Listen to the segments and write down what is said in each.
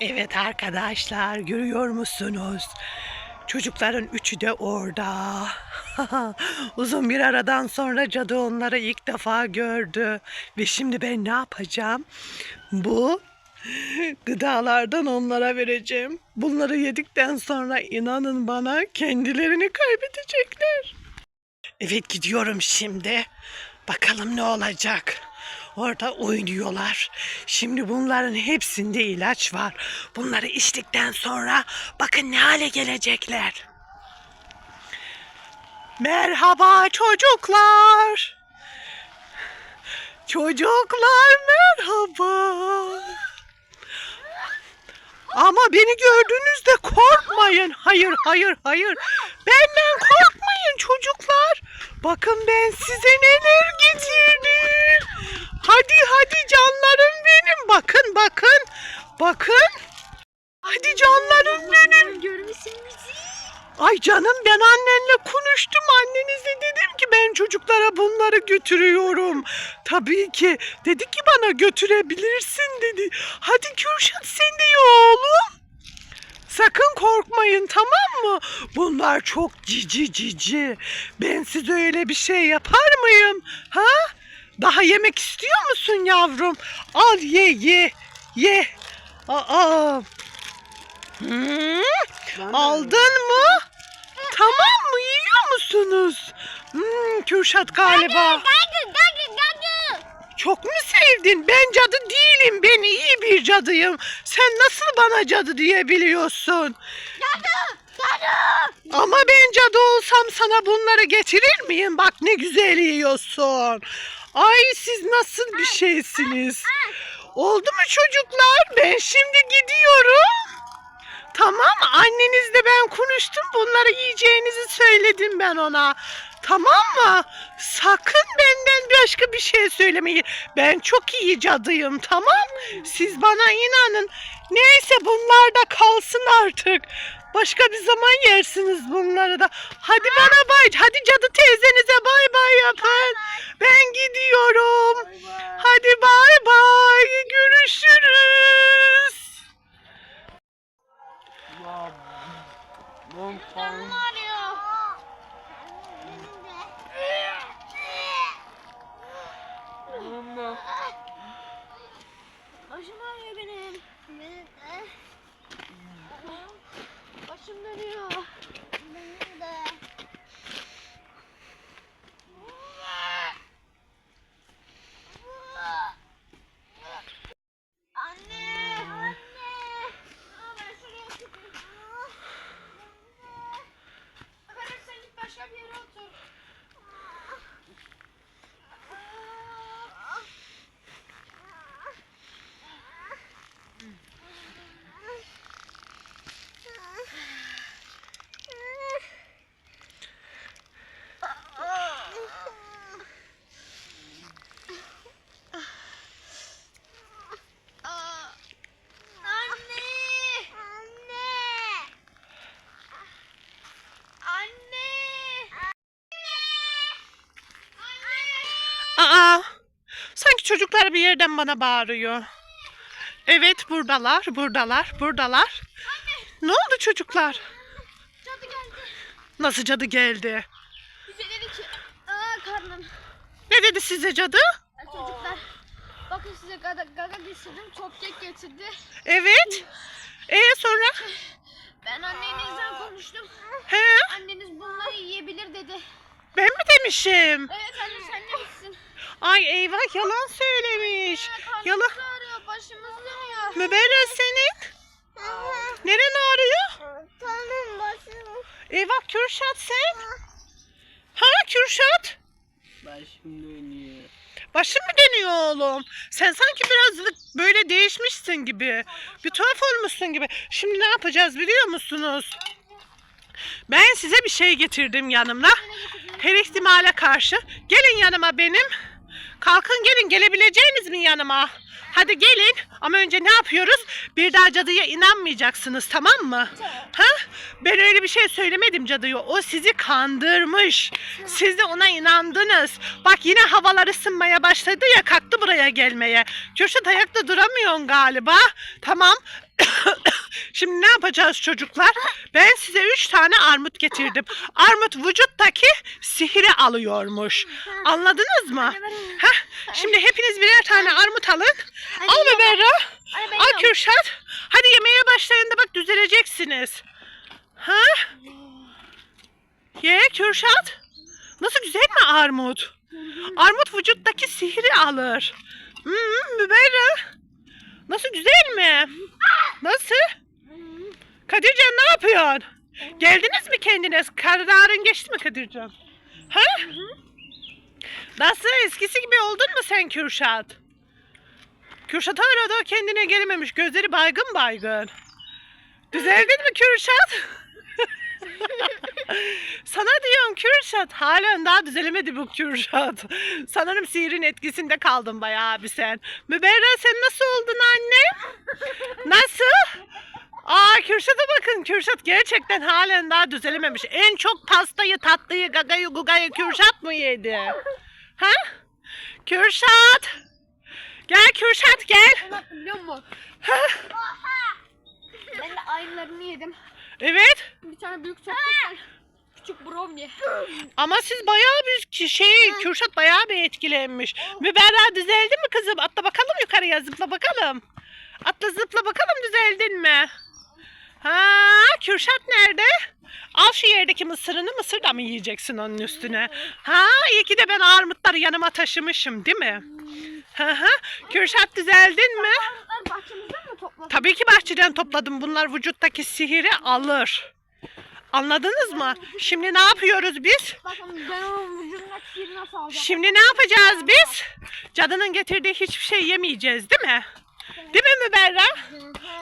Evet arkadaşlar görüyor musunuz? Çocukların üçü de orada. Uzun bir aradan sonra cadı onları ilk defa gördü. Ve şimdi ben ne yapacağım? Bu gıdalardan onlara vereceğim. Bunları yedikten sonra inanın bana kendilerini kaybedecekler. Evet gidiyorum şimdi. Bakalım ne olacak. Orada oynuyorlar. Şimdi bunların hepsinde ilaç var. Bunları içtikten sonra bakın ne hale gelecekler. Merhaba çocuklar. Çocuklar merhaba. Ama beni gördüğünüzde korkmayın. Hayır, hayır, hayır. Benden korkmayın çocuklar. Bakın ben size neler getirdim. Hadi hadi canlarım benim. Bakın bakın. Bakın. Hadi canlarım benim. Görmüşsün bizi. Ay canım ben annenle konuştum. Annenize dedim ki ben çocuklara bunları götürüyorum. Tabii ki. Dedi ki bana götürebilirsin dedi. Hadi Kürşat sen de oğlum. Sakın korkmayın tamam mı? Bunlar çok cici cici. Ben size öyle bir şey yapar mıyım? Ha? Daha yemek istiyor musun yavrum? Al ye ye ye. Aa. Hmm. Aldın mı? Tamam mı? Yiyor musunuz? Hmm, Kürşat galiba. Gaggı gaggı gaggı. Çok mu sevdin? Ben cadı değilim. Ben iyi bir cadıyım. Sen nasıl bana cadı diyebiliyorsun? Gaggı gaggı. Ama ben cadı olsam sana bunları getirir miyim? Bak ne güzel yiyorsun. Ay siz nasıl bir şeysiniz? Oldu mu çocuklar? Ben şimdi gidiyorum. Tamam annenizle ben konuştum. Bunları yiyeceğinizi söyledim ben ona. Tamam mı? Sakın benden başka bir şey söylemeyin. Ben çok iyi cadıyım tamam? Siz bana inanın. Neyse bunlar da kalsın artık. Başka bir zaman yersiniz bunları da. Hadi bana bay. Hadi cadı teyzenize bay bay yapın. Ben gidiyorum. Hadi bay bay. Görüşürüz. Canım ağrıyor. Başım ağrıyor benim. Benim de. Başım dönüyor. Benim de. Anne! Anne! Aa, ben şuraya çıkayım. Berat sen git başka bir yere otur. Anne! Anne! Anne! Aa, sanki çocuklar bir yerden bana bağırıyor. Evet buradalar, buradalar, buradalar. Ne oldu çocuklar? Cadı geldi. Nasıl cadı geldi? Bize dedi ki, aa karnım. Ne dedi size cadı? Ya çocuklar, bakın size gaga, gaga getirdim, çok kek getirdi. Evet. E sonra? Ben annenizden konuştum. He? Anneniz bunları yiyebilir dedi. Ben mi demişim? Evet anne sen misin? Ay eyvah yalan söylemiş. Yalan. ağrıyor, başımız dönüyor. Müberra senin? Neren ağrıyor? Tanrım başım. Eyvah Kürşat sen? Ha Kürşat? Başım dönüyor. Başın mı dönüyor oğlum? Sen sanki biraz böyle değişmişsin gibi. Bir tuhaf olmuşsun gibi. Şimdi ne yapacağız biliyor musunuz? Ben size bir şey getirdim yanımda. Her ihtimale karşı. Gelin yanıma benim. Kalkın gelin gelebileceğiniz mi yanıma? Hadi gelin ama önce ne yapıyoruz? Bir daha cadıya inanmayacaksınız tamam mı? Ha? Ben öyle bir şey söylemedim cadıya. O sizi kandırmış. Siz de ona inandınız. Bak yine havalar ısınmaya başladı ya kalktı buraya gelmeye. Kürşat ayakta duramıyorsun galiba. Tamam. Şimdi ne yapacağız çocuklar? Ben size üç tane armut getirdim. Armut vücuttaki sihiri alıyormuş. Anladınız mı? Heh, şimdi hepiniz birer tane armut alın. Al ben Al. Kürşat. Hadi yemeğe başlayın da bak düzeleceksiniz. Ha? Ye Kürşat. Nasıl güzel mi armut? Armut vücuttaki sihri alır. Hmm, Müberra. Nasıl güzel mi? Nasıl? Kadircan ne yapıyorsun? Geldiniz mi kendiniz? Kararın geçti mi Kadircan? Ha? Nasıl? Eskisi gibi oldun mu sen Kürşat? Kürşat hala da kendine gelememiş. Gözleri baygın baygın. Düzeldin mi Kürşat? Sana diyorum Kürşat. Halen daha düzelemedi bu Kürşat. Sanırım sihirin etkisinde kaldın bayağı bir sen. Müberra sen nasıl oldun anne? Nasıl? Aa Kürşat'a bakın. Kürşat gerçekten halen daha düzelememiş. En çok pastayı, tatlıyı, gagayı, gugayı Kürşat mı yedi? Ha? Kürşat! Gel Kürşat gel. Biliyor musun? Ben de aynılarını yedim. Evet. Bir tane büyük çöpten küçük brownie. Ama siz bayağı bir şey, Kürşat bayağı bir etkilenmiş. Müberra düzeldi mi kızım? Atla bakalım yukarıya zıpla bakalım. Atla zıpla bakalım düzeldin mi? Ha, Kürşat nerede? Al şu yerdeki mısırını mısır da mı yiyeceksin onun üstüne? Ha, iyi ki de ben armutları yanıma taşımışım değil mi? Hı hı. Kürşat düzeldin mi? Armutları bahçemizden mi topladın? Tabii ki bahçeden topladım. Bunlar vücuttaki sihiri alır. Anladınız mı? Şimdi ne yapıyoruz biz? Bakın ben onun vücudundaki sihiri nasıl alacağım? Şimdi ne yapacağız biz? Cadının getirdiği hiçbir şey yemeyeceğiz değil mi? Değil mi Müberra?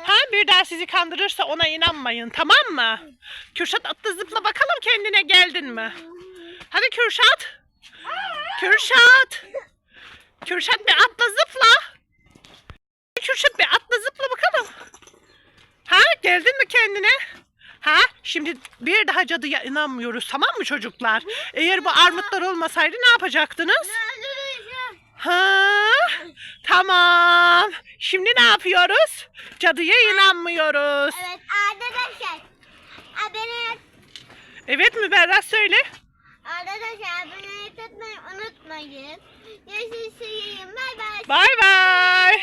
Ha bir daha sizi kandırırsa ona inanmayın tamam mı? Kürşat atla zıpla bakalım kendine geldin mi? Hadi Kürşat. Kürşat. Kürşat bir atla zıpla. Kürşat bir atla zıpla bakalım. Ha geldin mi kendine? Ha şimdi bir daha cadıya inanmıyoruz tamam mı çocuklar? Eğer bu armutlar olmasaydı ne yapacaktınız? Ha tamam. Şimdi ne yapıyoruz? Cadıya inanmıyoruz. Evet arkadaşlar. Abone, Evet Müberra söyle. arkadaşlar abone tutmayı unutmayın. Görüşürüz. Bay bay. Bay bay.